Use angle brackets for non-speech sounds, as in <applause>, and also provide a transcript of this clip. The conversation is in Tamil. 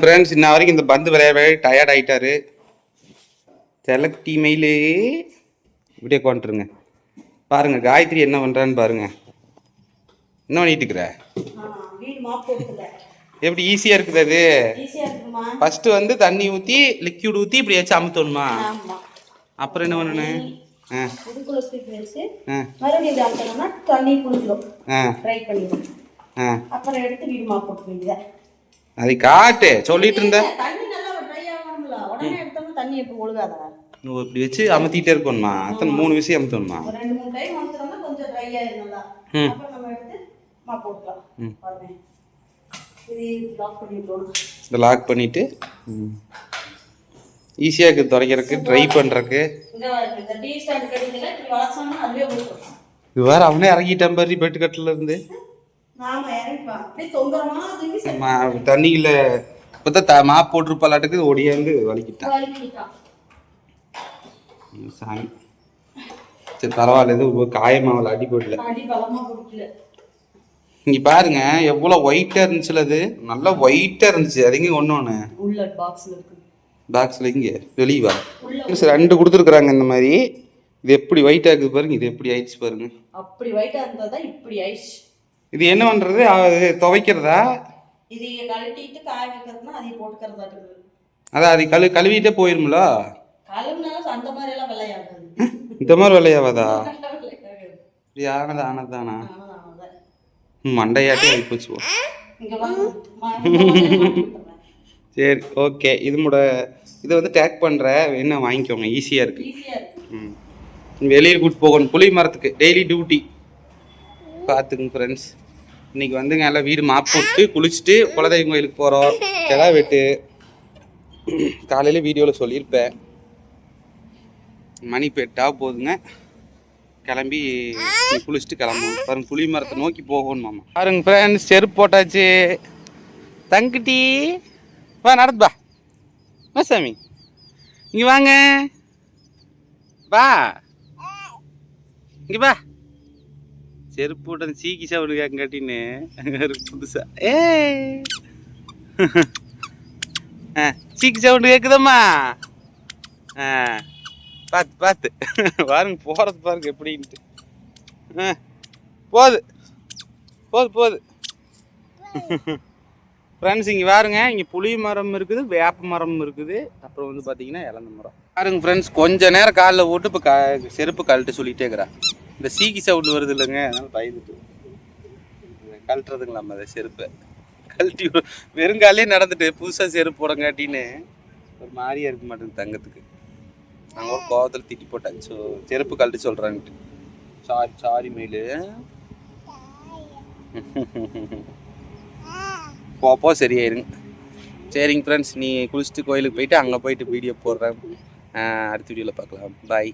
ஃப்ரெண்ட்ஸ் இன்ன வரைக்கும் இந்த பந்து விளையாட டயர்ட் ஆயிட்டாரு. செலக்டி மெயிலு இப்படியே கொண்டுருங்க பாருங்க காயத்ரி என்ன பண்றான்னு பாருங்க. என்ன பண்ணிட்டு இருக்கிற? எப்படி ஈஸியா இருக்குது அது? ஃபர்ஸ்ட் வந்து தண்ணி ஊத்தி லிக்யூட் ஊத்தி இப்படி வச்சு அமுத்தணுமா? அப்புறம் என்ன பண்ணணும் ஆ. வச்சு ஆ. அதை காட்டு சொல்லிட்டு இருந்த. இப்படி வச்சு அமுத்திட்டே இருக்கணுமா? அத்தனை மூணு விஷயம் அமுத்தணுமா? ஒரு ரெண்டு லாக் பண்ணிட்டோம் இந்த லாக் பண்ணிட்டு ஈஸியாக இருக்குது துடைக்கிறதுக்கு ட்ரை பண்ணுறக்கு இது வேற அவனே இறங்கிட்டான் பாரு பெட்டு கட்டில இருந்து. <laughs> தண்ணியில இப்பதான் த மாப் போட்டிருப்பாலாட்டுக்கு ஒடியாந்து வலிக்கிட்டான் சாமி. சரி பரவாயில்ல எதுவும் காயமாவல அடி போடல. இங்க பாருங்க எவ்வளவு ஒயிட்டா இருந்துச்சுல அது. நல்லா ஒயிட்டா இருந்துச்சு. அது எங்க ஒண்ணு ஒண்ணு பாக்ஸ்ல இங்க வெளியே வா. உள்ள சரி, ரெண்டு கொடுத்துருக்குறாங்க இந்த மாதிரி. இது எப்படி ஒயிட்டா இருக்குது பாருங்க இது எப்படி ஆயிடுச்சு பாருங்க. அப்படி ஒயிட்டா இருந்ததா இப்படி ஆயிடுச்சு. இது என்ன பண்றது? அது துவைக்கிறதா? இது கழட்டிட்டு காய வைக்கிறதுனா அதை போட்டுக்கிறதா இருக்குது. அதான் அது கழு கழுவிட்டே போயிரும்ல? கழுவுனாலும் அந்த மாதிரி எல்லாம் விளையாடாது இந்த மாதிரி. <laughs> இப்படி ஆனது. ம், மண்டையாட்டே ஆகி போச்சு போ. இங்க வாங்க. மா- இந்த மாதிரி மாட்டி விட்டுறேன். சரி ஓகே. இது முட இதை வந்து டேக் பண்ணுற என்ன வாங்கிக்கோங்க. ஈஸியாக இருக்கு. ஈஸியா இருக்கு. ம். வெளியில் கூட்டு போகணும். புளி மரத்துக்கு. டெய்லி டியூட்டி பார்த்துக்குங்க ஃப்ரெண்ட்ஸ் இன்னைக்கு வந்துங்க எல்லாம் வீடு மாப் போட்டு குளிச்சுட்டு குலதெய்வம் கோயிலுக்கு போகிறோம் கிடா வெட்டு. காலையில் வீடியோவில் சொல்லியிருப்பேன். மணி பெட்டா போதுங்க கிளம்பி குளிச்சுட்டு கிளம்பணும் பாருங்க புளி மரத்தை நோக்கி போகணும் மாமா. பாருங்க ஃப்ரெண்ட்ஸ் செருப்பு போட்டாச்சு. தங்குட்டி. வா நடந்து வா சாமி. இங்கே வாங்க. வா. இங்கே வா. செருப்பு போட்டு சீக்கி சவுண்டு கேட்காட்டின்னு. புதுசா. ஏ ஆ சீக்கி சவுண்டு கேட்குதம்மா ஆ பார்த்து பார்த்து பாருங்க போகிறது பாருங்க எப்படின்ட்டு. ஆ போது. போது போது. ஃப்ரெண்ட்ஸ் இங்கே பாருங்க இங்கே புளி மரம் இருக்குது வேப்ப மரம் இருக்குது. அப்புறம் வந்து பார்த்தீங்கன்னா இளந்த மரம். பாருங்க ஃப்ரெண்ட்ஸ் கொஞ்ச நேரம் காலில் போட்டு இப்போ க செருப்பு கழட்டு சொல்லிகிட்டே இருக்கிறா இந்த சீக்கி சவுண்டு வருது இல்லைங்க அதனால பயந்துட்டு கழட்டுறதுங்களா அதை செருப்பை? கழட்டி வெறுங்காலே நடந்துட்டு புதுசாக செருப்பு போடங்காட்டின்னு ஒரு மாதிரியா இருக்க மாட்டேங்குது தங்கத்துக்கு. நாங்கள் ஒரு கோவத்தில் திட்டி போட்டேன் ஸோ செருப்பு கழட்டி சொல்கிறான்ட்டு சாரி சாரி மயிலு. போப்போ சரியாயிருங்க சரிங்க ஃப்ரெண்ட்ஸ் நீ குளிச்சுட்டு கோயிலுக்கு போயிட்டு அங்கே போயிட்டு வீடியோ போடுறேன். அடுத்த வீடியோவில் பார்க்கலாம். பாய்